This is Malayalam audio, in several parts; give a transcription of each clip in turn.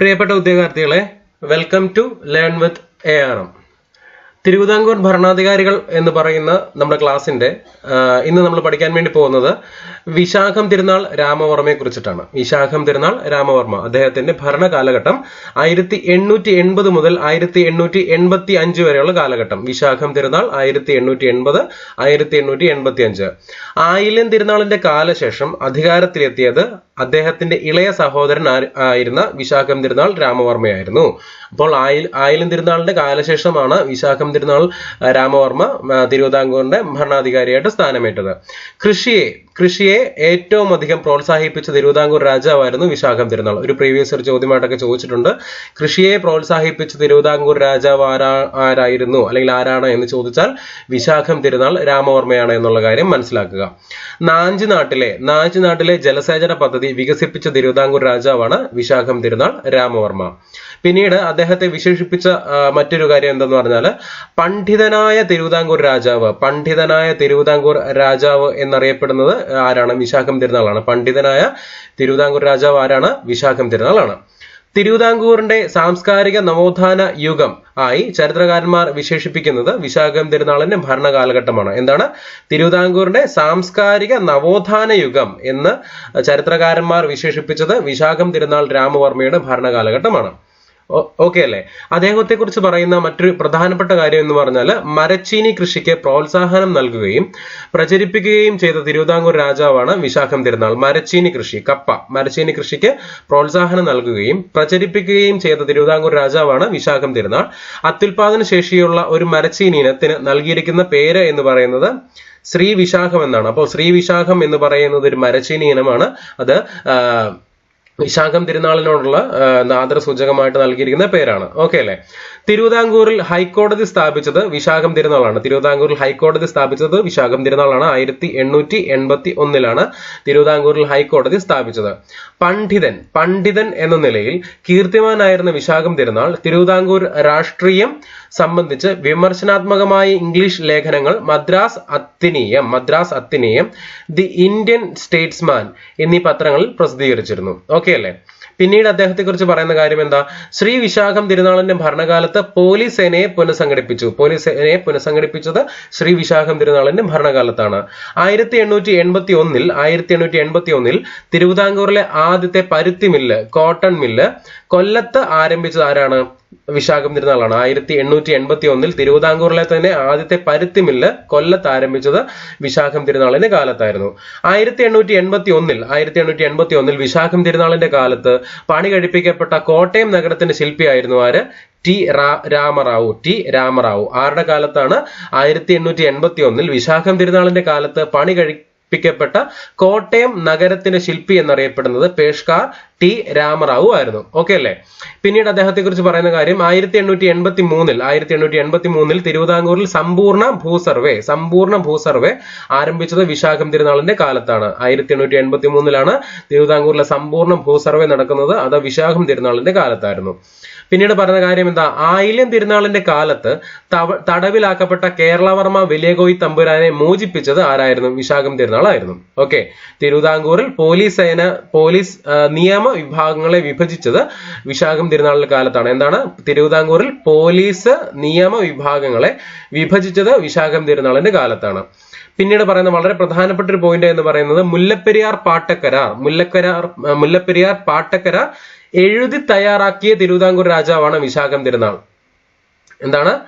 പ്രിയപ്പെട്ട ഉദ്യോഗാർത്ഥികളെ welcome to learn with A R M Thiruvithamkoor ഭരണാധികാരികൾ എന്ന് പറയുന്ന നമ്മുടെ ക്ലാസ്സിന്റെ ഇന്ന് നമ്മൾ പഠിക്കാൻ വേണ്ടി പോകുന്നത് വിശാഖം തിരുനാൾ രാമവർമ്മയെ കുറിച്ചിട്ടാണ്. വിശാഖം തിരുനാൾ രാമവർമ്മ അദ്ദേഹത്തിന്റെ ഭരണകാലഘട്ടം ആയിരത്തി എണ്ണൂറ്റി എൺപത് മുതൽ ആയിരത്തി എണ്ണൂറ്റി എൺപത്തി അഞ്ച് വരെയുള്ള കാലഘട്ടം. വിശാഖം തിരുനാൾ ആയിരത്തി എണ്ണൂറ്റി എൺപത് ആയിരത്തി എണ്ണൂറ്റി എൺപത്തി അഞ്ച് ആയില്യം തിരുനാളിന്റെ കാലശേഷം അധികാരത്തിലെത്തിയത് അദ്ദേഹത്തിന്റെ ഇളയ സഹോദരൻ ആയിരുന്ന വിശാഖം തിരുനാൾ രാമവർമ്മയായിരുന്നു. അപ്പോൾ ആയിൽ ആയിലും തിരുനാളിന്റെ കാലശേഷമാണ് വിശാഖം തിരുനാൾ രാമവർമ്മ തിരുവിതാംകൂറിന്റെ ഭരണാധികാരിയായിട്ട് സ്ഥാനമേറ്റത്. കൃഷിയെ കൃഷിയെ ഏറ്റവും അധികം പ്രോത്സാഹിപ്പിച്ച തിരുവിതാംകൂർ രാജാവായിരുന്നു വിശാഖം തിരുനാൾ. ഒരു പ്രീവിയസ് ഒരു ചോദ്യമായിട്ടൊക്കെ ചോദിച്ചിട്ടുണ്ട്. കൃഷിയെ പ്രോത്സാഹിപ്പിച്ച തിരുവിതാംകൂർ രാജാവ് ആരാ ആരായിരുന്നു അല്ലെങ്കിൽ ആരാണ് എന്ന് ചോദിച്ചാൽ വിശാഖം തിരുനാൾ രാമവർമ്മയാണ് എന്നുള്ള കാര്യം മനസ്സിലാക്കുക. നാഞ്ചി നാട്ടിലെ നാഞ്ചി നാട്ടിലെ ജലസേചന പദ്ധതി വികസിപ്പിച്ച തിരുവിതാംകൂർ രാജാവാണ് വിശാഖം തിരുനാൾ രാമവർമ്മ. പിന്നീട് അദ്ദേഹത്തെ വിശേഷിപ്പിച്ച മറ്റൊരു കാര്യം എന്തെന്ന് പറഞ്ഞാൽ പണ്ഡിതനായ തിരുവിതാംകൂർ രാജാവ് പണ്ഡിതനായ തിരുവിതാംകൂർ രാജാവ് എന്നറിയപ്പെടുന്നത് ആരാണ്? വിശാഖം തിരുനാളാണ്. പണ്ഡിതനായ തിരുവിതാംകൂർ രാജാവ് ആരാണ്? വിശാഖം തിരുനാളാണ്. തിരുവിതാംകൂറിന്റെ സാംസ്കാരിക നവോത്ഥാന യുഗം ആയി ചരിത്രകാരന്മാർ വിശേഷിപ്പിക്കുന്നത് വിശാഖം തിരുനാളിന്റെ ഭരണകാലഘട്ടമാണ്. എന്താണ്? തിരുവിതാംകൂറിന്റെ സാംസ്കാരിക നവോത്ഥാന യുഗം എന്ന് ചരിത്രകാരന്മാർ വിശേഷിപ്പിച്ചത് വിശാഖം തിരുനാൾ രാമവർമ്മയുടെ ഭരണകാലഘട്ടമാണ്. ഓക്കെ അല്ലേ? അദ്ദേഹത്തെ കുറിച്ച് പറയുന്ന മറ്റൊരു പ്രധാനപ്പെട്ട കാര്യം എന്ന് പറഞ്ഞാൽ മരച്ചീനി കൃഷിക്ക് പ്രോത്സാഹനം നൽകുകയും പ്രചരിപ്പിക്കുകയും ചെയ്ത തിരുവിതാംകൂർ രാജാവാണ് വിശാഖം തിരുനാൾ. മരച്ചീനി കൃഷി കപ്പ. മരച്ചീനി കൃഷിക്ക് പ്രോത്സാഹനം നൽകുകയും പ്രചരിപ്പിക്കുകയും ചെയ്ത തിരുവിതാംകൂർ രാജാവാണ് വിശാഖം തിരുനാൾ. അത്യുൽപാദന ശേഷിയുള്ള ഒരു മരച്ചീനി ഇനത്തിന് നൽകിയിരിക്കുന്ന പേര് എന്ന് പറയുന്നത് ശ്രീ വിശാഖം എന്നാണ്. അപ്പോൾ ശ്രീ വിശാഖം എന്ന് പറയുന്നത് ഒരു മരച്ചീനി ഇനമാണ്. അത് വിശാഖം തിരുനാളിനോടുള്ള ആ, ആദര സൂചകമായിട്ട് നൽകിയിരിക്കുന്ന പേരാണ്. ഓക്കെ അല്ലേ? തിരുവിതാംകൂറിൽ ഹൈക്കോടതി സ്ഥാപിച്ചത് വിശാഖം തിരുനാളാണ്. തിരുവിതാംകൂറിൽ ഹൈക്കോടതി സ്ഥാപിച്ചത് വിശാഖം തിരുനാളാണ്. ആയിരത്തി എണ്ണൂറ്റി എൺപത്തി ഒന്നിലാണ് തിരുവിതാംകൂറിൽ ഹൈക്കോടതി സ്ഥാപിച്ചത്. പണ്ഡിതൻ പണ്ഡിതൻ എന്ന നിലയിൽ കീർത്തിമാനായിരുന്ന വിശാഖം തിരുനാൾ തിരുവിതാംകൂർ രാഷ്ട്രീയം സംബന്ധിച്ച് വിമർശനാത്മകമായ ഇംഗ്ലീഷ് ലേഖനങ്ങൾ Madras Athenaeum Madras Athenaeum the Indian Statesman എന്നീ പത്രങ്ങളിൽ പ്രസിദ്ധീകരിച്ചിരുന്നു. ഓക്കെ അല്ലേ? പിന്നീട് അദ്ദേഹത്തെ കുറിച്ച് പറയുന്ന കാര്യം എന്താ? ശ്രീ വിശാഖം തിരുനാളിന്റെ ഭരണകാലത്ത് പോലീസ് സേനയെ പുനഃസംഘടിപ്പിച്ചു. പോലീസ് സേനയെ പുനഃസംഘടിപ്പിച്ചത് ശ്രീ വിശാഖം തിരുനാളിന്റെ ഭരണകാലത്താണ്. ആയിരത്തി എണ്ണൂറ്റി എൺപത്തി ഒന്നിൽ ആയിരത്തി എണ്ണൂറ്റി എൺപത്തി ഒന്നിൽ തിരുവിതാംകൂറിലെ ആദ്യത്തെ പരുത്തി മില്ല് കോട്ടൺ മില്ല് കൊല്ലത്ത് ആരംഭിച്ചത് ആരാണ്? വിശാഖം തിരുനാളാണ് ആയിരത്തി എണ്ണൂറ്റി എൺപത്തി ഒന്നിൽ തിരുവിതാംകൂറിലെ തന്നെ ആദ്യത്തെ പരുത്തി മില്ല് കൊല്ലത്ത് ആരംഭിച്ചത് വിശാഖം തിരുനാളിന്റെ കാലത്തായിരുന്നു. ആയിരത്തി എണ്ണൂറ്റി എൺപത്തി ഒന്നിൽ ആയിരത്തി എണ്ണൂറ്റി എൺപത്തി ഒന്നിൽ വിശാഖം തിരുനാളിന്റെ കാലത്ത് പണി കഴിപ്പിക്കപ്പെട്ട കോട്ടയം നഗരത്തിന്റെ ശില്പിയായിരുന്നു ആര്? T Rama Rao T Rama Rao. ആരുടെ കാലത്താണ്? ആയിരത്തി എണ്ണൂറ്റി എൺപത്തി ഒന്നിൽ വിശാഖം തിരുനാളിന്റെ കാലത്ത് പണി കഴിപ്പിക്കപ്പെട്ട കോട്ടയം നഗരത്തിന്റെ ശില്പി എന്നറിയപ്പെടുന്നത് പേഷ്കാർ ടി രാമറാവു ആയിരുന്നു. ഓക്കെ അല്ലേ? പിന്നീട് അദ്ദേഹത്തെ കുറിച്ച് പറയുന്ന കാര്യം ആയിരത്തി എണ്ണൂറ്റി എൺപത്തി മൂന്നിൽ ആയിരത്തി എണ്ണൂറ്റി എൺപത്തി മൂന്നിൽ തിരുവിതാംകൂറിൽ സമ്പൂർണ ഭൂസർവേ സമ്പൂർണ ഭൂസർവേ ആരംഭിച്ചത് വിശാഖം തിരുനാളിന്റെ കാലത്താണ്. ആയിരത്തി എണ്ണൂറ്റി എൺപത്തി മൂന്നിലാണ് തിരുവിതാംകൂറിലെ സമ്പൂർണ ഭൂസർവേ നടക്കുന്നത് അത് വിശാഖം തിരുനാളിന്റെ കാലത്തായിരുന്നു. പിന്നീട് പറഞ്ഞ കാര്യം എന്താ? ആയില്യം തിരുനാളിന്റെ കാലത്ത് തടവിലാക്കപ്പെട്ട കേരളവർമ്മ വലിയകോയി തമ്പുരാനെ മോചിപ്പിച്ചത് ആരായിരുന്നു? വിശാഖം തിരുനാളായിരുന്നു. ഓക്കെ തിരുവിതാംകൂറിൽ പോലീസ് സേന പോലീസ് നിയമ വിഭാഗങ്ങളെ വിഭജിച്ചത് വിശാഖം തിരുനാളിന്റെ കാലത്താണ്. എന്താണ്? തിരുവിതാംകൂറിൽ പോലീസ് നിയമ വിഭാഗങ്ങളെ വിഭജിച്ചത് വിശാഖം തിരുനാളിന്റെ കാലത്താണ്. പിന്നീട് പറയുന്ന വളരെ പ്രധാനപ്പെട്ട ഒരു പോയിന്റ് എന്ന് പറയുന്നത് മുല്ലപ്പെരിയാർ പാട്ടക്കരാർ. മുല്ലക്കരാർ മുല്ലപ്പെരിയാർ പാട്ടക്കരാർ എഴുതി തയ്യാറാക്കിയ തിരുവിതാംകൂർ രാജാവാണ് വിശാഖം തിരുനാൾ. എന്താണ്?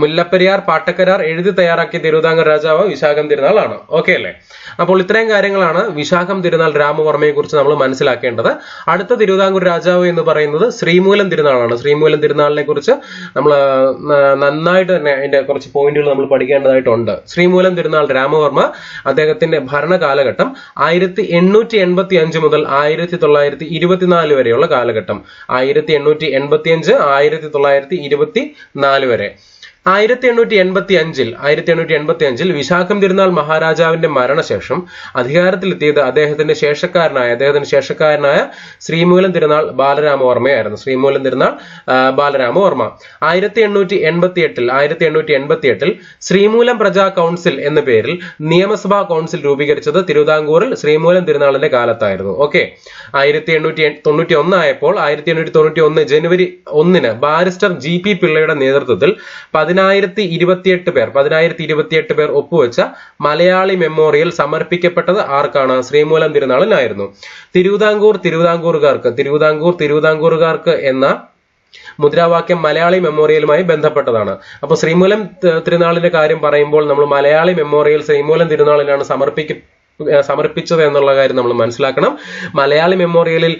മുല്ലപ്പെരിയാർ പാട്ടക്കരാർ എഴുതി തയ്യാറാക്കിയ തിരുവിതാംകൂർ രാജാവ് വിശാഖം തിരുനാളാണ്. ഓക്കെ അല്ലേ? അപ്പോൾ ഇത്രയും കാര്യങ്ങളാണ് വിശാഖം തിരുനാൾ രാമവർമ്മയെ കുറിച്ച് നമ്മൾ മനസ്സിലാക്കേണ്ടത്. അടുത്ത തിരുവിതാംകൂർ രാജാവ് എന്ന് പറയുന്നത് ശ്രീമൂലം തിരുനാളാണ്. ശ്രീമൂലം തിരുനാളിനെ കുറിച്ച് നമ്മൾ നന്നായിട്ട് തന്നെ അതിന്റെ കുറച്ച് പോയിന്റുകൾ നമ്മൾ പഠിക്കേണ്ടതായിട്ടുണ്ട്. ശ്രീമൂലം തിരുനാൾ രാമവർമ്മ അദ്ദേഹത്തിന്റെ ഭരണകാലഘട്ടം ആയിരത്തി എണ്ണൂറ്റി എൺപത്തി അഞ്ച് മുതൽ ആയിരത്തി തൊള്ളായിരത്തി ഇരുപത്തിനാല് വരെയുള്ള കാലഘട്ടം. ആയിരത്തി എണ്ണൂറ്റി എൺപത്തി അഞ്ച് ആയിരത്തി തൊള്ളായിരത്തി ഇരുപത്തി നാല് വരെ. ആയിരത്തി എണ്ണൂറ്റി എൺപത്തി അഞ്ചിൽ ആയിരത്തി എണ്ണൂറ്റി എൺപത്തി അഞ്ചിൽ വിശാഖം തിരുനാൾ മഹാരാജാവിന്റെ മരണശേഷം അധികാരത്തിലെത്തിയത് അദ്ദേഹത്തിന്റെ ശേഷക്കാരനായ അദ്ദേഹത്തിന്റെ ശേഷക്കാരനായ ശ്രീമൂലം തിരുനാൾ ബാലരാമവർമ്മയായിരുന്നു ശ്രീമൂലം തിരുനാൾ ബാലരാമവർമ്മ ആയിരത്തി എണ്ണൂറ്റി എൺപത്തി എട്ടിൽ ആയിരത്തി എണ്ണൂറ്റി എൺപത്തി എട്ടിൽ ശ്രീമൂലം പ്രജാ കൗൺസിൽ എന്ന പേരിൽ നിയമസഭാ കൗൺസിൽ രൂപീകരിച്ചത് തിരുവിതാംകൂറിൽ ശ്രീമൂലം തിരുനാളിന്റെ കാലത്തായിരുന്നു. ഓക്കെ. ആയിരത്തി എണ്ണൂറ്റി തൊണ്ണൂറ്റി ഒന്ന് ആയപ്പോൾ ആയിരത്തി എണ്ണൂറ്റി തൊണ്ണൂറ്റി ഒന്ന് ജനുവരി ഒന്നിന് ബാരിസ്റ്റർ ജി പി പിള്ളയുടെ നേതൃത്വത്തിൽ പതിനായിരത്തി ഇരുപത്തിയെട്ട് പേർ പതിനായിരത്തി ഇരുപത്തിയെട്ട് പേർ ഒപ്പുവെച്ച മലയാളി മെമ്മോറിയൽ സമർപ്പിക്കപ്പെട്ടത് ആർക്കാണ്? ശ്രീമൂലം തിരുനാളിനായിരുന്നു. തിരുവിതാംകൂർ തിരുവിതാംകൂറുകാർക്ക് തിരുവിതാംകൂർ തിരുവിതാംകൂറുകാർക്ക് എന്ന മുദ്രാവാക്യം മലയാളി മെമ്മോറിയലുമായി ബന്ധപ്പെട്ടതാണ്. അപ്പോൾ ശ്രീമൂലം തിരുനാളിന്റെ കാര്യം പറയുമ്പോൾ നമ്മൾ മലയാളി മെമ്മോറിയൽ ശ്രീമൂലം തിരുനാളിനാണ് സമർപ്പിക്ക സമർപ്പിച്ചത് എന്നുള്ള കാര്യം നമ്മൾ മനസ്സിലാക്കണം. മലയാളി മെമ്മോറിയലിൽ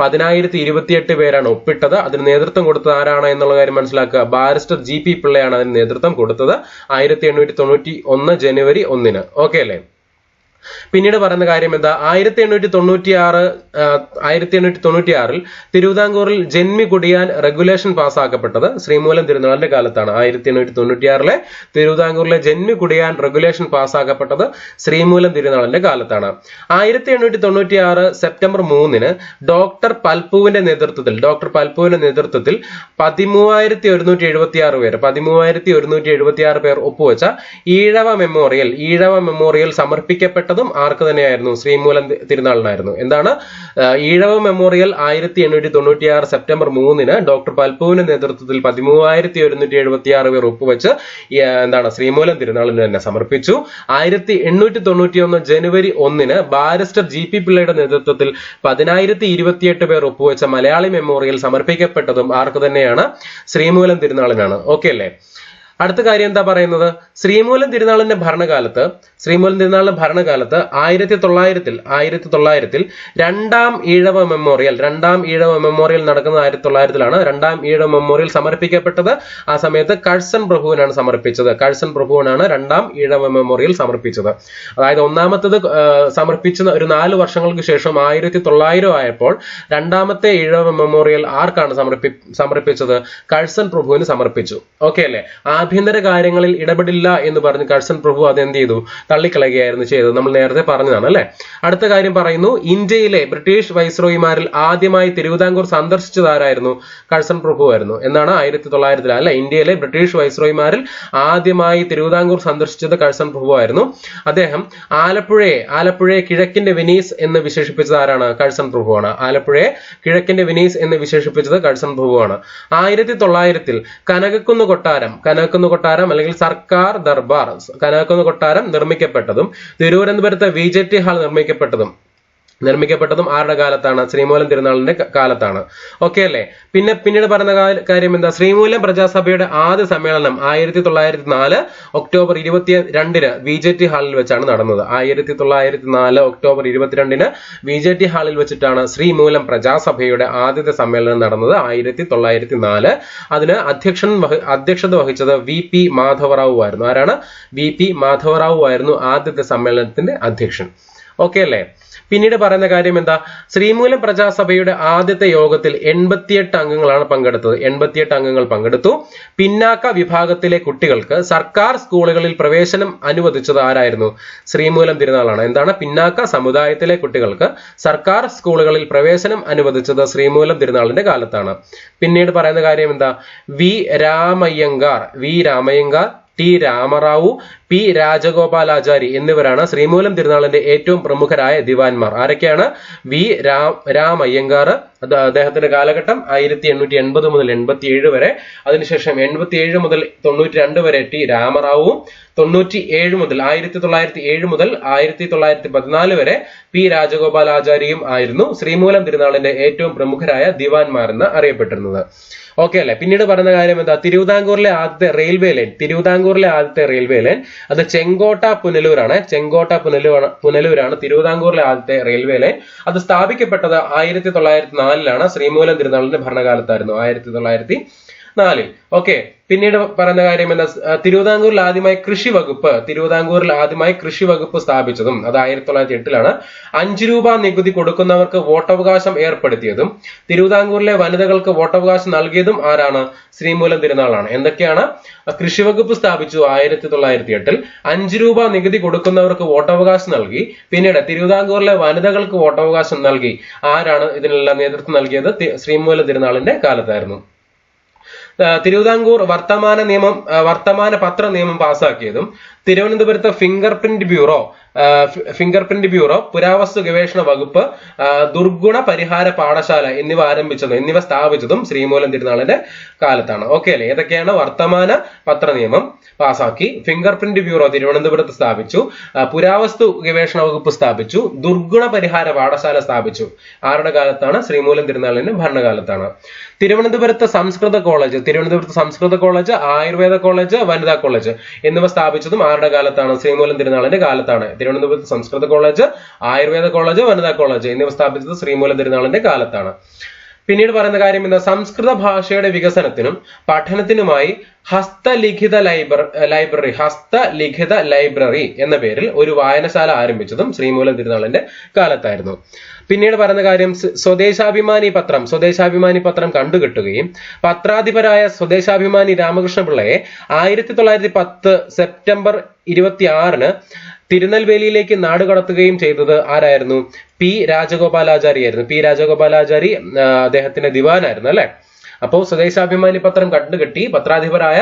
പതിനായിരത്തി ഇരുപത്തിയെട്ട് പേരാണ് ഒപ്പിട്ടത്. അതിന് നേതൃത്വം കൊടുത്തത് ആരാണ് എന്നുള്ള കാര്യം മനസ്സിലാക്കുക. ബാരിസ്റ്റർ ജി പി പിള്ളയാണ് അതിന് നേതൃത്വം കൊടുത്തത്. ആയിരത്തി എണ്ണൂറ്റി തൊണ്ണൂറ്റി ഒന്ന് ജനുവരി ഒന്നിന്. ഓക്കെ അല്ലേ? പിന്നീട് പറയുന്ന കാര്യം എന്താ? ആയിരത്തി എണ്ണൂറ്റി തൊണ്ണൂറ്റി ആറ് ആയിരത്തി എണ്ണൂറ്റി തൊണ്ണൂറ്റി ആറിൽ തിരുവിതാംകൂറിൽ ജന്മി കുടിയാൻ റെഗുലേഷൻ പാസ്സാക്കപ്പെട്ടത് ശ്രീമൂലം തിരുനാളിന്റെ കാലത്താണ്. ആയിരത്തി എണ്ണൂറ്റി തൊണ്ണൂറ്റി ആറിലെ തിരുവിതാംകൂറിലെ ജന്മി കുടിയാൻ റെഗുലേഷൻ പാസ്സാക്കപ്പെട്ടത് ശ്രീമൂലം തിരുനാളിന്റെ കാലത്താണ്. ആയിരത്തി എണ്ണൂറ്റി തൊണ്ണൂറ്റി ആറ് സെപ്റ്റംബർ മൂന്നിന് ഡോക്ടർ പൽപ്പുവിന്റെ നേതൃത്വത്തിൽ ഡോക്ടർ പൽപ്പുവിന്റെ നേതൃത്വത്തിൽ പതിമൂവായിരത്തി ഒരുന്നൂറ്റി എഴുപത്തി ആറ് പേര് പതിമൂവായിരത്തി ഒരുന്നൂറ്റി എഴുപത്തി ആറ് പേർ ഒപ്പുവെച്ച ഈഴവ മെമ്മോറിയൽ ഈഴവ മെമ്മോറിയൽ സമർപ്പിക്കപ്പെട്ടതും ആർക്ക് തന്നെയായിരുന്നു? ശ്രീമൂലം തിരുനാളിനായിരുന്നു. എന്താണ്? ഈഴവ മെമ്മോറിയൽ ആയിരത്തി എണ്ണൂറ്റി തൊണ്ണൂറ്റി ആറ് സെപ്റ്റംബർ മൂന്നിന് ഡോക്ടർ പൽപ്പുവിന്റെ നേതൃത്വത്തിൽ പതിമൂവായിരത്തി ഒരുന്നൂറ്റി എഴുപത്തി ആറ് പേർ ഒപ്പുവെച്ച് എന്താണ് ശ്രീമൂലം തിരുനാളിന് തന്നെ സമർപ്പിച്ചു. ആയിരത്തി എണ്ണൂറ്റി തൊണ്ണൂറ്റി ഒന്ന് ജനുവരി ഒന്നിന് ബാരിസ്റ്റർ ജി പി പിള്ളയുടെ നേതൃത്വത്തിൽ പതിനായിരത്തി ഇരുപത്തിയെട്ട് പേർ ഒപ്പുവെച്ച മലയാളി മെമ്മോറിയൽ സമർപ്പിക്കപ്പെട്ടതും ആർക്ക് തന്നെയാണ്? ശ്രീമൂലം തിരുനാളിനാണ്. ഓക്കെ അല്ലേ? അടുത്ത കാര്യം എന്താ പറയുന്നത്? ശ്രീമൂലം തിരുനാളിന്റെ ഭരണകാലത്ത് ശ്രീമൂലം തിരുനാളിന്റെ ഭരണകാലത്ത് ആയിരത്തി തൊള്ളായിരത്തിൽ ആയിരത്തി തൊള്ളായിരത്തിൽ രണ്ടാം ഈഴവ മെമ്മോറിയൽ രണ്ടാം ഈഴവ മെമ്മോറിയൽ നടക്കുന്നത് ആയിരത്തി തൊള്ളായിരത്തിലാണ് രണ്ടാം ഈഴവ മെമ്മോറിയൽ സമർപ്പിക്കപ്പെട്ടത് ആ സമയത്ത് കഴ്സൺ പ്രഭുവിനാണ് സമർപ്പിച്ചത്. കഴ്സൺ പ്രഭുവിനാണ് രണ്ടാം ഈഴവ മെമ്മോറിയൽ സമർപ്പിച്ചത്. അതായത് ഒന്നാമത്തത് സമർപ്പിച്ച ഒരു നാല് വർഷങ്ങൾക്ക് ശേഷം ആയിരത്തി തൊള്ളായിരം ആയപ്പോൾ രണ്ടാമത്തെ ഈഴവ മെമ്മോറിയൽ ആർക്കാണ് സമർപ്പി സമർപ്പിച്ചത്? കഴ്സൺ പ്രഭുവിന് സമർപ്പിച്ചു. ഓക്കെ അല്ലേ? ആഭ്യന്തര കാര്യങ്ങളിൽ ഇടപെടില്ല എന്ന് പറഞ്ഞ് കഴ്സൺ പ്രഭു അത് എന്ത് ചെയ്തു? തള്ളിക്കളയുകയായിരുന്നു ചെയ്തത്. നമ്മൾ നേരത്തെ പറഞ്ഞതാണ് അല്ലെ? അടുത്ത കാര്യം പറയുന്നു ഇന്ത്യയിലെ ബ്രിട്ടീഷ് വൈസ്രോയിമാരിൽ ആദ്യമായി തിരുവിതാംകൂർ സന്ദർശിച്ചത് ആരായിരുന്നു കഴ്സൺ പ്രഭു ആയിരുന്നു. എന്നാണ് ആയിരത്തി തൊള്ളായിരത്തിൽ അല്ലേ? ഇന്ത്യയിലെ ബ്രിട്ടീഷ് വൈസ്രോയിമാരിൽ ആദ്യമായി തിരുവിതാംകൂർ സന്ദർശിച്ചത് കഴ്സൺ പ്രഭു ആയിരുന്നു. അദ്ദേഹം ആലപ്പുഴയെ ആലപ്പുഴയെ കിഴക്കിന്റെ വെനീസ് എന്ന് വിശേഷിപ്പിച്ചത് ആരാണ്? കഴ്സൺ പ്രഭുവാണ് ആലപ്പുഴയെ കിഴക്കിന്റെ വെനീസ് എന്ന് വിശേഷിപ്പിച്ചത് കഴ്സൺ പ്രഭുവാണ് ആയിരത്തി തൊള്ളായിരത്തിൽ കനകക്കുന്ന് കൊട്ടാരം കനകക്കുന്ന് കൊട്ടാരം അല്ലെങ്കിൽ സർക്കാർ ദർബാർ കനകക്കുന്ന് കൊട്ടാരം നിർമ്മിക്കപ്പെട്ടതും തിരുവനന്തപുരത്തെ വി ജെ ടി ഹാൾ നിർമ്മിക്കപ്പെട്ടതും. നിർമ്മിക്കപ്പെട്ടതും ആരുടെ കാലത്താണ്? ശ്രീമൂലം തിരുനാളിന്റെ കാലത്താണ്. ഓക്കെ അല്ലേ? പിന്നെ പിന്നീട് കാ- കാര്യം എന്താ? ശ്രീമൂലം പ്രജാസഭയുടെ ആദ്യ സമ്മേളനം ആയിരത്തി തൊള്ളായിരത്തി നാല് ഒക്ടോബർ ഇരുപത്തി രണ്ടിന് വി ജെ ടി ഹാളിൽ വെച്ചാണ് നടന്നത്. ആയിരത്തി തൊള്ളായിരത്തി നാല് ഒക്ടോബർ ഇരുപത്തിരണ്ടിന് വി ജെ ടി ഹാളിൽ വെച്ചിട്ടാണ് ശ്രീമൂലം പ്രജാസഭയുടെ ആദ്യത്തെ സമ്മേളനം നടന്നത് ആയിരത്തി തൊള്ളായിരത്തി നാല് അതിന് അധ്യക്ഷൻ അധ്യക്ഷത വഹിച്ചത് വി പി മാധവറാവു ആയിരുന്നു ആരാണ്? വി പി മാധവറാവു ആയിരുന്നു ആദ്യത്തെ സമ്മേളനത്തിന്റെ അധ്യക്ഷൻ. ഓക്കെ അല്ലേ? പിന്നീട് പറയുന്ന കാര്യം എന്താ? ശ്രീമൂലം പ്രജാസഭയുടെ ആദ്യത്തെ യോഗത്തിൽ എൺപത്തിയെട്ട് അംഗങ്ങളാണ് പങ്കെടുത്തത്. എൺപത്തിയെട്ട് അംഗങ്ങൾ പങ്കെടുത്തു. പിന്നാക്ക വിഭാഗത്തിലെ കുട്ടികൾക്ക് സർക്കാർ സ്കൂളുകളിൽ പ്രവേശനം അനുവദിച്ചത് ആരായിരുന്നു? ശ്രീമൂലം തിരുനാളാണ്. എന്താണ്? പിന്നാക്ക സമുദായത്തിലെ കുട്ടികൾക്ക് സർക്കാർ സ്കൂളുകളിൽ പ്രവേശനം അനുവദിച്ചത് ശ്രീമൂലം തിരുനാളിന്റെ കാലത്താണ്. പിന്നീട് പറയുന്ന കാര്യം എന്താ? V Ramayyangar V Ramayyangar T Rama Rao P Rajagopalachari എന്നിവരാണ് ശ്രീമൂലം തിരുനാളിന്റെ ഏറ്റവും പ്രമുഖരായ ദിവാൻമാർ ആരൊക്കെയാണ്? വി രാം രാം അയ്യങ്കാർ അത് അദ്ദേഹത്തിന്റെ കാലഘട്ടം ആയിരത്തി എണ്ണൂറ്റി എൺപത് മുതൽ എൺപത്തി ഏഴ് വരെ. അതിനുശേഷം എൺപത്തി ഏഴ് മുതൽ തൊണ്ണൂറ്റി രണ്ട് വരെ ടി രാമറാവുവും തൊണ്ണൂറ്റി ഏഴ് മുതൽ ആയിരത്തി തൊള്ളായിരത്തി ഏഴ് മുതൽ ആയിരത്തി തൊള്ളായിരത്തി പതിനാല് വരെ പി രാജഗോപാലാചാരിയും ആയിരുന്നു ശ്രീമൂലം തിരുനാളിന്റെ ഏറ്റവും പ്രമുഖരായ ദിവാൻമാരെന്ന് അറിയപ്പെട്ടിരുന്നത്. ഓക്കെ അല്ലെ? പിന്നീട് പറഞ്ഞ കാര്യം എന്താ? തിരുവിതാംകൂറിലെ ആദ്യത്തെ റെയിൽവേ ലൈൻ തിരുവിതാംകൂറിലെ ആദ്യത്തെ റെയിൽവേ ലൈൻ അത് ചെങ്കോട്ട പുനലൂരാണ്. ചെങ്കോട്ട പുനലൂർ പുനലൂരാണ് തിരുവിതാംകൂറിലെ ആദ്യത്തെ റെയിൽവേ ലൈൻ അത് സ്ഥാപിക്കപ്പെട്ടത് ആയിരത്തി തൊള്ളായിരത്തി നാലിലാണ്. ശ്രീമൂലം തിരുനാളിന്റെ ഭരണകാലത്തായിരുന്നു. ആയിരത്തി തൊള്ളായിരത്തി നാലിൽ ഓക്കെ പിന്നീട് പറയുന്ന കാര്യം എന്താ? തിരുവിതാംകൂറിൽ ആദ്യമായി കൃഷി വകുപ്പ് തിരുവിതാംകൂറിൽ ആദ്യമായി കൃഷി വകുപ്പ് സ്ഥാപിച്ചതും അത് ആയിരത്തി തൊള്ളായിരത്തി എട്ടിലാണ്. അഞ്ചു രൂപ നികുതി കൊടുക്കുന്നവർക്ക് വോട്ടവകാശം ഏർപ്പെടുത്തിയതും തിരുവിതാംകൂറിലെ വനിതകൾക്ക് വോട്ടവകാശം നൽകിയതും ആരാണ്? ശ്രീമൂലം തിരുനാളാണ്. എന്തൊക്കെയാണ്? കൃഷി വകുപ്പ് സ്ഥാപിച്ചു ആയിരത്തി തൊള്ളായിരത്തി എട്ടിൽ. അഞ്ചു രൂപ നികുതി കൊടുക്കുന്നവർക്ക് വോട്ടവകാശം നൽകി. പിന്നീട് തിരുവിതാംകൂറിലെ വനിതകൾക്ക് വോട്ടവകാശം നൽകി. ആരാണ് ഇതിനെല്ലാം നേതൃത്വം നൽകിയത്? ശ്രീമൂലം തിരുനാളിന്റെ കാലത്തായിരുന്നു. തിരുവിതാംകൂർ വർത്തമാന നിയമം വർത്തമാന പത്ര നിയമം പാസാക്കിയതും തിരുവനന്തപുരത്ത് finger print bureau finger print bureau പുരാവസ്തു ഗവേഷണ വകുപ്പ് ദുർഗുണ പരിഹാര പാഠശാല എന്നിവ ആരംഭിച്ചതും എന്നിവ സ്ഥാപിച്ചതും ശ്രീമൂലം തിരുനാളിന്റെ കാലത്താണ്. ഓക്കെ അല്ലേ? ഏതൊക്കെയാണ് വർത്തമാന പത്ര നിയമം പാസാക്കി. ഫിംഗർ പ്രിന്റ് ബ്യൂറോ തിരുവനന്തപുരത്ത് സ്ഥാപിച്ചു. പുരാവസ്തു ഗവേഷണ വകുപ്പ് സ്ഥാപിച്ചു. ദുർഗുണ പരിഹാര പാഠശാല സ്ഥാപിച്ചു. ആരുടെ കാലത്താണ്? ശ്രീമൂലം തിരുനാളിന്റെ ഭരണകാലത്താണ്. തിരുവനന്തപുരത്ത് സംസ്കൃത കോളേജ് തിരുവനന്തപുരത്ത് സംസ്കൃത കോളേജ് ആയുർവേദ കോളേജ് വനിതാ കോളേജ് എന്നിവ സ്ഥാപിച്ചതും ആരുടെ കാലത്താണ്? ശ്രീമൂലം തിരുനാളിന്റെ കാലത്താണ്. തിരുവനന്തപുരത്ത് സംസ്കൃത കോളേജ് ആയുർവേദ കോളേജ് വനിതാ കോളേജ് എന്നിവ സ്ഥാപിച്ചത് ശ്രീമൂലം തിരുനാളിന്റെ കാലത്താണ്. പിന്നീട് പറയുന്ന കാര്യം എന്താ? സംസ്കൃത ഭാഷയുടെ വികസനത്തിനും പഠനത്തിനുമായി ഹസ്തലിഖിത ലൈബ്ര ലൈബ്രറി ഹസ്തലിഖിത ലൈബ്രറി എന്ന പേരിൽ ഒരു വായനശാല ആരംഭിച്ചതും ശ്രീമൂലം തിരുനാളിന്റെ കാലത്തായിരുന്നു. പിന്നീട് പറയുന്ന കാര്യം സ്വദേശാഭിമാനി പത്രം സ്വദേശാഭിമാനി പത്രം കണ്ടുകിട്ടുകയും പത്രാധിപരായ സ്വദേശാഭിമാനി രാമകൃഷ്ണ പിള്ളയെ ആയിരത്തി തൊള്ളായിരത്തി പത്ത് സെപ്റ്റംബർ ഇരുപത്തി ആറിന് തിരുനെൽവേലിയിലേക്ക് നാടുകടത്തുകയും ചെയ്തത് ആരായിരുന്നു? പി. രാജഗോപാലാചാരി ആയിരുന്നു പി. രാജഗോപാലാചാരി അദ്ദേഹത്തിന്റെ ദിവാനായിരുന്നു അല്ലെ? അപ്പോൾ സ്വദേശാഭിമാനി പത്രം കണ്ടുകെട്ടി പത്രാധിപരായ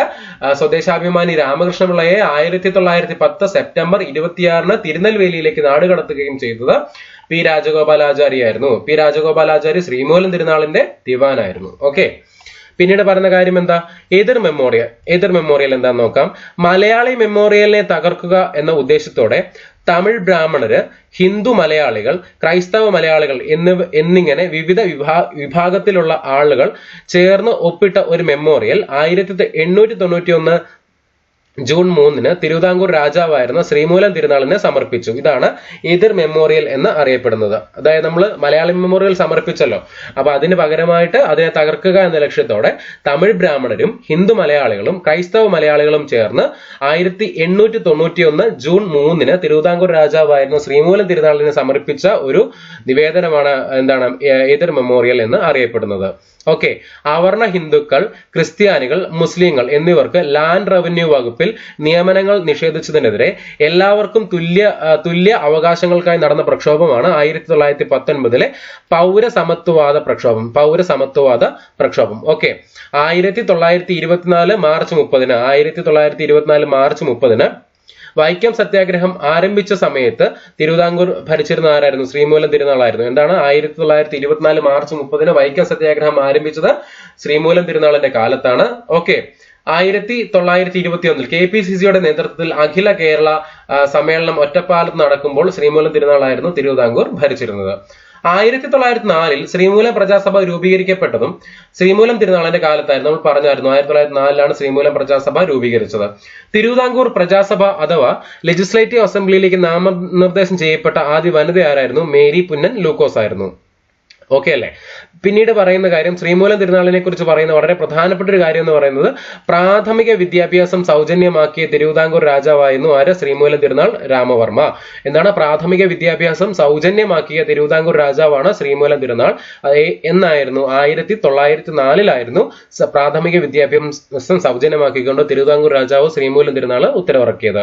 സ്വദേശാഭിമാനി രാമകൃഷ്ണപിള്ളയെ ആയിരത്തി തൊള്ളായിരത്തി പത്ത് സെപ്റ്റംബർ ഇരുപത്തിയാറിന് തിരുനെൽവേലിയിലേക്ക് നാടുകടത്തുകയും ചെയ്തത് പി. രാജഗോപാലാചാരി ആയിരുന്നു പി. രാജഗോപാലാചാരി ശ്രീമൂലം തിരുനാളിന്റെ ദിവാനായിരുന്നു. ഓക്കെ. പിന്നീട് പറയുന്ന കാര്യം എന്താ? എതിർ മെമ്മോറിയൽ എതിർ മെമ്മോറിയൽ എന്താന്ന് നോക്കാം. മലയാളി മെമ്മോറിയലിനെ തകർക്കുക എന്ന ഉദ്ദേശത്തോടെ തമിഴ് ബ്രാഹ്മണര് ഹിന്ദു മലയാളികൾ ക്രൈസ്തവ മലയാളികൾ എന്നിവ എന്നിങ്ങനെ വിവിധ വിഭാ വിഭാഗത്തിലുള്ള ആളുകൾ ചേർന്ന് ഒപ്പിട്ട ഒരു മെമ്മോറിയൽ ആയിരത്തി എണ്ണൂറ്റി തൊണ്ണൂറ്റി ഒന്ന് ജൂൺ മൂന്നിന് തിരുവിതാംകൂർ രാജാവായിരുന്ന ശ്രീമൂലം തിരുനാളിനെ സമർപ്പിച്ചു. ഇതാണ് എതിർ മെമ്മോറിയൽ എന്ന് അറിയപ്പെടുന്നത്. അതായത് നമ്മൾ മലയാളി മെമ്മോറിയൽ സമർപ്പിച്ചല്ലോ. അപ്പൊ അതിന് പകരമായിട്ട് അതിനെ തകർക്കുക എന്ന ലക്ഷ്യത്തോടെ തമിഴ് ബ്രാഹ്മണരും ഹിന്ദു മലയാളികളും ക്രൈസ്തവ മലയാളികളും ചേർന്ന് ആയിരത്തി എണ്ണൂറ്റി തൊണ്ണൂറ്റി ഒന്ന് ജൂൺ മൂന്നിന് തിരുവിതാംകൂർ രാജാവായിരുന്ന ശ്രീമൂലം തിരുനാളിനെ സമർപ്പിച്ച ഒരു നിവേദനമാണ് എന്താണ് എതിർ മെമ്മോറിയൽ എന്ന് അറിയപ്പെടുന്നത്. ഓക്കെ. അവർണ ഹിന്ദുക്കൾ ക്രിസ്ത്യാനികൾ മുസ്ലിങ്ങൾ എന്നിവർക്ക് ലാൻഡ് റവന്യൂ വകുപ്പിൽ നിയമനങ്ങൾ നിഷേധിച്ചതിനെതിരെ എല്ലാവർക്കും തുല്യ തുല്യ അവകാശങ്ങൾക്കായി നടന്ന പ്രക്ഷോഭമാണ് ആയിരത്തി തൊള്ളായിരത്തി പത്തൊൻപതിലെ പൗരസമത്വവാദ പ്രക്ഷോഭം പൗരസമത്വവാദ പ്രക്ഷോഭം. ഓക്കെ ആയിരത്തി തൊള്ളായിരത്തി ഇരുപത്തിനാല് മാർച്ച് മുപ്പതിന് ആയിരത്തി തൊള്ളായിരത്തി ഇരുപത്തിനാല് മാർച്ച് മുപ്പതിന് വൈക്കം സത്യാഗ്രഹം ആരംഭിച്ച സമയത്ത് തിരുവിതാംകൂർ ഭരിച്ചിരുന്ന ആരായിരുന്നു? ശ്രീമൂലം തിരുനാളായിരുന്നു. എന്താണ് ആയിരത്തി തൊള്ളായിരത്തി ഇരുപത്തിനാല് മാർച്ച് മുപ്പതിന് വൈക്കം സത്യാഗ്രഹം ആരംഭിച്ചത്? ശ്രീമൂലം തിരുനാളിന്റെ കാലത്താണ്. ഓക്കെ ആയിരത്തി തൊള്ളായിരത്തി ഇരുപത്തി ഒന്നിൽ കെ പി സി സിയുടെ നേതൃത്വത്തിൽ അഖില കേരള സമ്മേളനം ഒറ്റപ്പാലത്ത് നടക്കുമ്പോൾ ശ്രീമൂലം തിരുനാളായിരുന്നു തിരുവിതാംകൂർ ഭരിച്ചിരുന്നത്. ആയിരത്തി തൊള്ളായിരത്തി നാലിൽ ശ്രീമൂലം പ്രജാസഭ രൂപീകരിക്കപ്പെട്ടതും ശ്രീമൂലം തിരുനാളിന്റെ കാലത്തായിരുന്നു. നമ്മൾ പറഞ്ഞായിരുന്നു ആയിരത്തി തൊള്ളായിരത്തി നാലിലാണ് ശ്രീമൂലം പ്രജാസഭ രൂപീകരിച്ചത്. തിരുവിതാംകൂർ പ്രജാസഭ അഥവാ ലെജിസ്ലേറ്റീവ് അസംബ്ലിയിലേക്ക് നാമനിർദ്ദേശം ചെയ്യപ്പെട്ട ആദ്യ വനിത ആരായിരുന്നു മേരി പുന്നൻ ലൂക്കോസ് ആയിരുന്നു ഓക്കെ അല്ലേ? പിന്നീട് പറയുന്ന കാര്യം ശ്രീമൂലം തിരുനാളിനെ കുറിച്ച് പറയുന്ന വളരെ പ്രധാനപ്പെട്ട ഒരു കാര്യം എന്ന് പറയുന്നത് പ്രാഥമിക വിദ്യാഭ്യാസം സൗജന്യമാക്കിയ തിരുവിതാംകൂർ രാജാവായിരുന്നു ആര്? ശ്രീമൂലം തിരുനാൾ രാമവർമ്മ. എന്താണ് പ്രാഥമിക വിദ്യാഭ്യാസം സൗജന്യമാക്കിയ തിരുവിതാംകൂർ രാജാവാണ് ശ്രീമൂലം തിരുനാൾ. എന്നായിരുന്നു? ആയിരത്തി തൊള്ളായിരത്തി നാലിലായിരുന്നു പ്രാഥമിക വിദ്യാഭ്യാസം സൗജന്യമാക്കിക്കൊണ്ട് തിരുവിതാംകൂർ രാജാവ് ശ്രീമൂലം തിരുനാൾ ഉത്തരവിറക്കിയത്.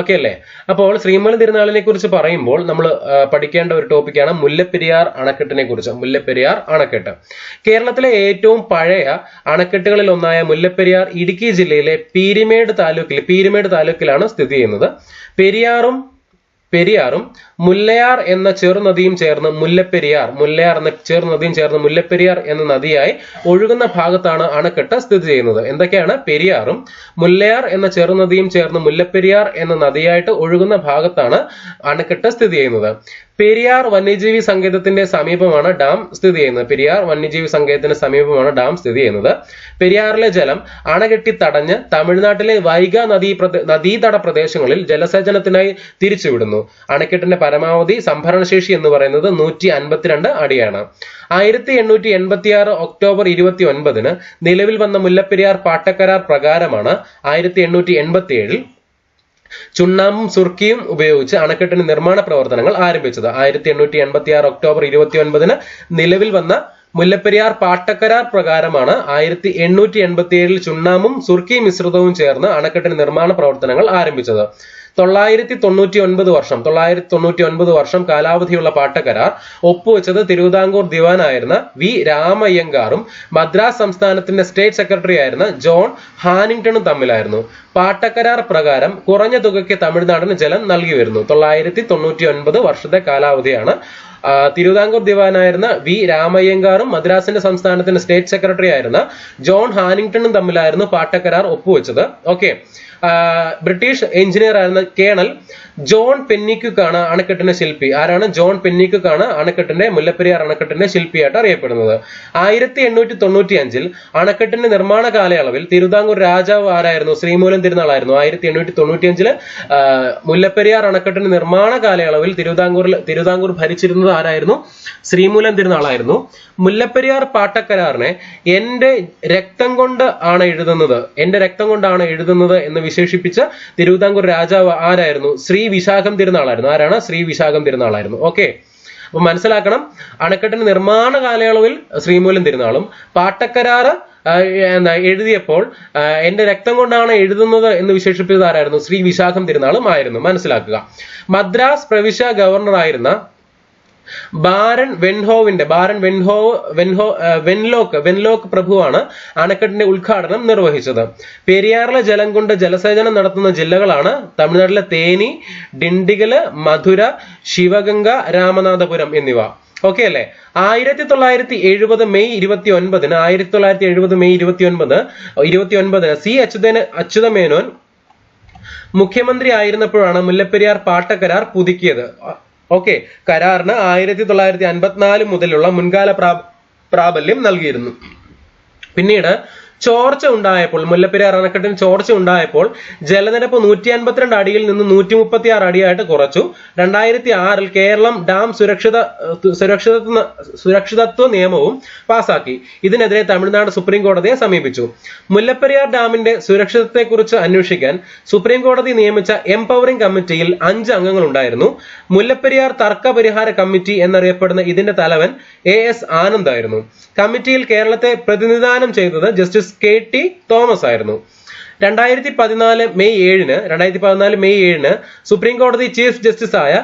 ഓക്കെ അല്ലേ? അപ്പോൾ ശ്രീമൂലം തിരുനാളിനെ കുറിച്ച് പറയുമ്പോൾ നമ്മൾ പഠിക്കേണ്ട ഒരു ടോപ്പിക്കാണ് മുല്ലപ്പെരിയാർ അണക്കെട്ടിനെ കുറിച്ച്. മുല്ലപ്പെരിയാർ അണക്കെട്ട്. കേരളത്തിലെ ഏറ്റവും പഴയ അണക്കെട്ടുകളിൽ ഒന്നായ മുല്ലപ്പെരിയാർ ഇടുക്കി ജില്ലയിലെ പീരിമേട് താലൂക്കിൽ പീരിമേട് താലൂക്കിലാണ് സ്ഥിതി ചെയ്യുന്നത്. പെരിയാറും പെരിയാറും മുല്ലയാർ എന്ന ചെറുനദിയും ചേർന്ന് മുല്ലപ്പെരിയാർ മുല്ലയാർ എന്ന ചെറുനദിയും ചേർന്ന് മുല്ലപ്പെരിയാർ എന്ന നദിയായി ഒഴുകുന്ന ഭാഗത്താണ് അണക്കെട്ട് സ്ഥിതി ചെയ്യുന്നത്. എന്തൊക്കെയാണ്? പെരിയാറും മുല്ലയാർ എന്ന ചെറുനദിയും ചേർന്ന് മുല്ലപ്പെരിയാർ എന്ന നദിയായിട്ട് ഒഴുകുന്ന ഭാഗത്താണ് അണക്കെട്ട് സ്ഥിതി ചെയ്യുന്നത്. പെരിയാർ വന്യജീവി സങ്കേതത്തിന്റെ സമീപമാണ് ഡാം സ്ഥിതി ചെയ്യുന്നത്. പെരിയാർ വന്യജീവി സങ്കേതത്തിന് സമീപമാണ് ഡാം സ്ഥിതി ചെയ്യുന്നത്. പെരിയാറിലെ ജലം അണകെട്ടി തടഞ്ഞ് തമിഴ്നാട്ടിലെ വൈഗ നദീ നദീതട പ്രദേശങ്ങളിൽ ജലസേചനത്തിനായി തിരിച്ചുവിടുന്നു. അണക്കെട്ടിന്റെ പരമാവധി സംഭരണശേഷി എന്ന് പറയുന്നത് നൂറ്റി അൻപത്തിരണ്ട് അടിയാണ്. ആയിരത്തി എണ്ണൂറ്റി എൺപത്തി ആറ് ഒക്ടോബർ ഇരുപത്തി ഒൻപതിന് നിലവിൽ വന്ന മുല്ലപ്പെരിയാർ പാട്ടക്കരാർ പ്രകാരമാണ് ആയിരത്തി എണ്ണൂറ്റി എൺപത്തി ഏഴിൽ ചുണ്ണാമ്പും സുർക്കിയും ഉപയോഗിച്ച് അണക്കെട്ടിന് നിർമ്മാണ പ്രവർത്തനങ്ങൾ ആരംഭിച്ചത്. ആയിരത്തി എണ്ണൂറ്റി എൺപത്തി ആറ് ഒക്ടോബർ ഇരുപത്തി ഒൻപതിന് നിലവിൽ വന്ന മുല്ലപ്പെരിയാർ പാട്ടക്കരാർ പ്രകാരമാണ് ആയിരത്തി എണ്ണൂറ്റി എൺപത്തി ഏഴിൽ ചുണ്ണാമ്പും സുർക്കി മിശ്രിതവും ചേർന്ന് അണക്കെട്ടിന് നിർമ്മാണ പ്രവർത്തനങ്ങൾ ആരംഭിച്ചത്. തൊള്ളായിരത്തി തൊണ്ണൂറ്റി ഒൻപത് വർഷം തൊള്ളായിരത്തി തൊണ്ണൂറ്റി ഒൻപത് വർഷം കാലാവധിയുള്ള പാട്ടക്കരാർ ഒപ്പുവെച്ചത് തിരുവിതാംകൂർ ദിവാനായിരുന്ന വി രാമയ്യങ്കാറും മദ്രാസ് സംസ്ഥാനത്തിന്റെ സ്റ്റേറ്റ് സെക്രട്ടറി ആയിരുന്ന ജോൺ ഹാനിങ്ടണും തമ്മിലായിരുന്നു. പാട്ടക്കരാർ പ്രകാരം കുറഞ്ഞ തുകയ്ക്ക് തമിഴ്നാടിന് ജലം നൽകി വരുന്നു. തൊള്ളായിരത്തി തൊണ്ണൂറ്റി ഒൻപത് വർഷത്തെ കാലാവധിയാണ് തിരുവിതാംകൂർ ദിവാനായിരുന്ന വി രാമയ്യങ്കാറും മദ്രാസിന്റെ സംസ്ഥാനത്തിന്റെ സ്റ്റേറ്റ് സെക്രട്ടറി ആയിരുന്ന ജോൺ ഹാനിങ്ടണും തമ്മിലായിരുന്നു പാട്ടക്കരാർ ഒപ്പുവെച്ചത്. ഓക്കെ. ബ്രിട്ടീഷ് എഞ്ചിനീയർ ആയിരുന്ന കേണൽ ജോൺ പെന്നിക്കുക്കാണ് അണക്കെട്ടിന്റെ ശില്പി. ആരാണ്? ജോൺ പെന്നിക്കുക്കാണ് അണക്കെട്ടിന്റെ മുല്ലപ്പെരിയാർ അണക്കെട്ടിന്റെ ശില്പിയായിട്ട് അറിയപ്പെടുന്നത്. ആയിരത്തി എണ്ണൂറ്റി തൊണ്ണൂറ്റി അഞ്ചിൽ അണക്കെട്ടിന്റെ നിർമ്മാണ കാലയളവിൽ തിരുവിതാംകൂർ രാജാവ് ആരായിരുന്നു? ശ്രീമൂലം തിരുനാളായിരുന്നു. ആയിരത്തി എണ്ണൂറ്റി തൊണ്ണൂറ്റി അഞ്ചിൽ മുല്ലപ്പെരിയാർ അണക്കെട്ടിന്റെ നിർമ്മാണ കാലയളവിൽ തിരുവിതാംകൂറിൽ തിരുവിതാംകൂർ ഭരിച്ചിരുന്നത് ആരായിരുന്നു? ശ്രീമൂലൻ തിരുനാളായിരുന്നു മുല്ലപ്പെരിയാർ പാട്ടക്കരാറിനെ എന്റെ രക്തം കൊണ്ട് ആണ് എഴുതുന്നത്. എന്റെ രക്തം കൊണ്ടാണ് എഴുതുന്നത് എന്ന് വിശേഷിപ്പിച്ച തിരുവിതാംകൂർ രാജാവ് ആരായിരുന്നു? ശ്രീ വിശാഖം തിരുനാളായിരുന്നു ആരാണ്? ശ്രീ വിശാഖം തിരുനാളായിരുന്നു ഓക്കെ. അപ്പൊ മനസ്സിലാക്കണം. അണക്കെട്ടിന്റെ നിർമ്മാണ കാലയളവിൽ ശ്രീമൂലം തിരുനാളും പാട്ടക്കരാറ് എന്താ എഴുതിയപ്പോൾ എന്റെ രക്തം കൊണ്ടാണ് എഴുതുന്നത് എന്ന് വിശേഷിപ്പിച്ചത് ആരായിരുന്നു? ശ്രീ വിശാഖം തിരുനാളും ആയിരുന്നു. മനസ്സിലാക്കുക. മദ്രാസ് പ്രവിശ്യ ഗവർണർ ആയിരുന്ന ബാരൻ വെൻഹോവിന്റെ ബാരൻ വെൻഹോ വെൻഹോ വെൻലോക്ക് വെൻലോക്ക് പ്രഭുവാണ് അണക്കെട്ടിന്റെ ഉദ്ഘാടനം നിർവഹിച്ചത്. പെരിയാറിലെ ജലം കൊണ്ട് ജലസേചനം നടത്തുന്ന ജില്ലകളാണ് തമിഴ്നാട്ടിലെ തേനി ഡിണ്ടിഗൽ മധുര ശിവഗംഗ രാമനാഥപുരം എന്നിവ. ഓക്കെ അല്ലേ? ആയിരത്തി തൊള്ളായിരത്തി എഴുപത് മെയ് ഇരുപത്തി ഒൻപതിന് ആയിരത്തി തൊള്ളായിരത്തി എഴുപത് മെയ് ഇരുപത്തി ഒൻപത് ഇരുപത്തി ഒൻപതിന് സി. അച്യുതൻ അച്യുതമേനോൻ മുഖ്യമന്ത്രി ആയിരുന്നപ്പോഴാണ് മുല്ലപ്പെരിയാർ പാട്ടക്കരാർ പുതുക്കിയത്. ഓക്കെ. കരാറിന് ആയിരത്തി തൊള്ളായിരത്തി അൻപത്തിനാല് മുതലുള്ള മുൻകാല പ്രാ- പ്രാബല്യം നൽകിയിരുന്നു. പിന്നീട് ചോർച്ച ഉണ്ടായപ്പോൾ മുല്ലപ്പെരിയാർ അണക്കെട്ടിന് ചോർച്ച ഉണ്ടായപ്പോൾ ജലനിരപ്പ് നൂറ്റി അൻപത്തിരണ്ട് അടിയിൽ നിന്ന് നൂറ്റി മുപ്പത്തി ആറ് അടിയായിട്ട് കുറച്ചു. രണ്ടായിരത്തി ആറിൽ കേരളം ഡാം സുരക്ഷിത സുരക്ഷിതത്വ സുരക്ഷിതത്വ നിയമവും പാസാക്കി. ഇതിനെതിരെ തമിഴ്നാട് സുപ്രീം കോടതിയെ സമീപിച്ചു. മുല്ലപ്പെരിയാർ ഡാമിന്റെ സുരക്ഷിതത്വത്തെക്കുറിച്ച് അന്വേഷിക്കാൻ സുപ്രീം കോടതി നിയമിച്ച എംപവറിംഗ് കമ്മിറ്റിയിൽ അഞ്ച് അംഗങ്ങൾ ഉണ്ടായിരുന്നു മുല്ലപ്പെരിയാർ തർക്ക പരിഹാര കമ്മിറ്റി എന്നറിയപ്പെടുന്ന ഇതിന്റെ തലവൻ എ എസ് ആനന്ദ് ആയിരുന്നു. കമ്മിറ്റിയിൽ കേരളത്തെ പ്രതിനിധാനം ചെയ്തത് ജസ്റ്റിസ് കെ ടി തോമസ് ആയിരുന്നു. രണ്ടായിരത്തി പതിനാല് മെയ് ഏഴിന് രണ്ടായിരത്തി പതിനാല് മെയ് ഏഴിന് സുപ്രീം കോടതി ചീഫ് ജസ്റ്റിസ് ആയ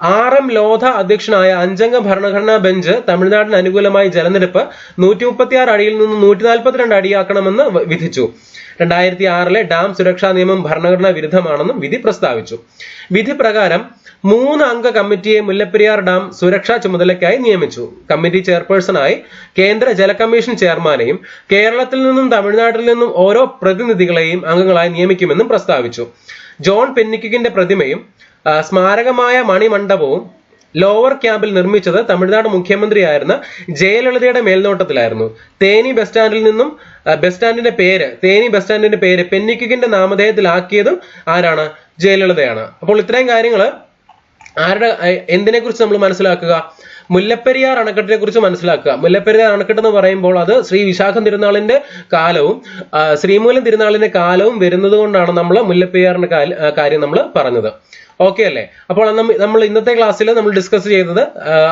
ആർ എം ലോധ അധ്യക്ഷനായ അഞ്ചംഗ ഭരണഘടനാ ബെഞ്ച് തമിഴ്നാടിന് അനുകൂലമായി ജലനിരപ്പ് നൂറ്റി മുപ്പത്തി ആറ് അടിയിൽ നിന്ന് നൂറ്റി നാൽപ്പത്തിരണ്ട് അടിയാക്കണമെന്ന് വിധിച്ചു. രണ്ടായിരത്തി ആറിലെ ഡാം സുരക്ഷാ നിയമം ഭരണഘടനാ വിരുദ്ധമാണെന്നും വിധി പ്രസ്താവിച്ചു. വിധി പ്രകാരം മൂന്ന് അംഗ കമ്മിറ്റിയെ മുല്ലപ്പെരിയാർ ഡാം സുരക്ഷാ ചുമതലയ്ക്കായി നിയമിച്ചു. കമ്മിറ്റി ചെയർപേഴ്സണായി കേന്ദ്ര ജല കമ്മീഷൻ ചെയർമാനെയും കേരളത്തിൽ നിന്നും തമിഴ്നാട്ടിൽ നിന്നും ഓരോ പ്രതിനിധികളെയും അംഗങ്ങളായി നിയമിക്കുമെന്നും പ്രസ്താവിച്ചു. ജോൺ പെന്നിക്കിന്റെ പ്രതിമയും സ്മാരകമായ മണിമണ്ഡപവും ലോവർ ക്യാമ്പിൽ നിർമ്മിച്ചത് തമിഴ്നാട് മുഖ്യമന്ത്രിയായിരുന്ന ജയലളിതയുടെ മേൽനോട്ടത്തിലായിരുന്നു. തേനി ബസ് സ്റ്റാൻഡിൽ നിന്നും ബസ് സ്റ്റാൻഡിന്റെ പേര് തേനി ബസ് സ്റ്റാൻഡിന്റെ പേര് പെന്നിക്കിന്റെ നാമധേയത്തിലാക്കിയതും ആരാണ്? ജയലളിതയാണ്. അപ്പോൾ ഇത്രയും കാര്യങ്ങൾ ആരുടെ എന്തിനെ കുറിച്ച് നമ്മൾ മനസ്സിലാക്കുക? മുല്ലപ്പെരിയാർ അണക്കെട്ടിനെ കുറിച്ച് മനസ്സിലാക്കുക. മുല്ലപ്പെരിയാർ അണക്കെട്ട് എന്ന് പറയുമ്പോൾ അത് ശ്രീ വിശാഖം തിരുനാളിന്റെ കാലവും ശ്രീമൂലം തിരുനാളിന്റെ കാലവും വരുന്നത് കൊണ്ടാണ് നമ്മൾ മുല്ലപ്പെരിയാറിന്റെ കാര്യം നമ്മൾ പറഞ്ഞത്. ഓക്കെ അല്ലേ? അപ്പോൾ നമ്മൾ ഇന്നത്തെ ക്ലാസ്സിൽ നമ്മൾ ഡിസ്കസ് ചെയ്തത്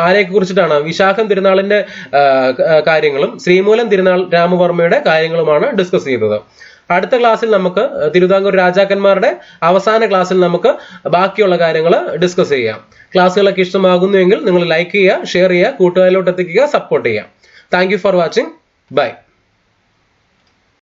ആരെ കുറിച്ചിട്ടാണ്? വിശാഖം തിരുനാളിന്റെ കാര്യങ്ങളും ശ്രീമൂലം തിരുനാൾ രാമവർമ്മയുടെ കാര്യങ്ങളുമാണ് ഡിസ്കസ് ചെയ്തത്. അടുത്ത ക്ലാസ്സിൽ നമുക്ക് തിരുവിതാംകൂർ രാജാക്കന്മാരുടെ അവസാന ക്ലാസ്സിൽ നമുക്ക് ബാക്കിയുള്ള കാര്യങ്ങൾ ഡിസ്കസ് ചെയ്യാം. ക്ലാസ്സുകളൊക്കെ ഇഷ്ടമാകുന്നുവെങ്കിൽ നിങ്ങൾ ലൈക്ക് ചെയ്യുക ഷെയർ ചെയ്യുക കൂട്ടുകാരിലോട്ട് എത്തിക്കുക സപ്പോർട്ട് ചെയ്യുക. Thank for watching bye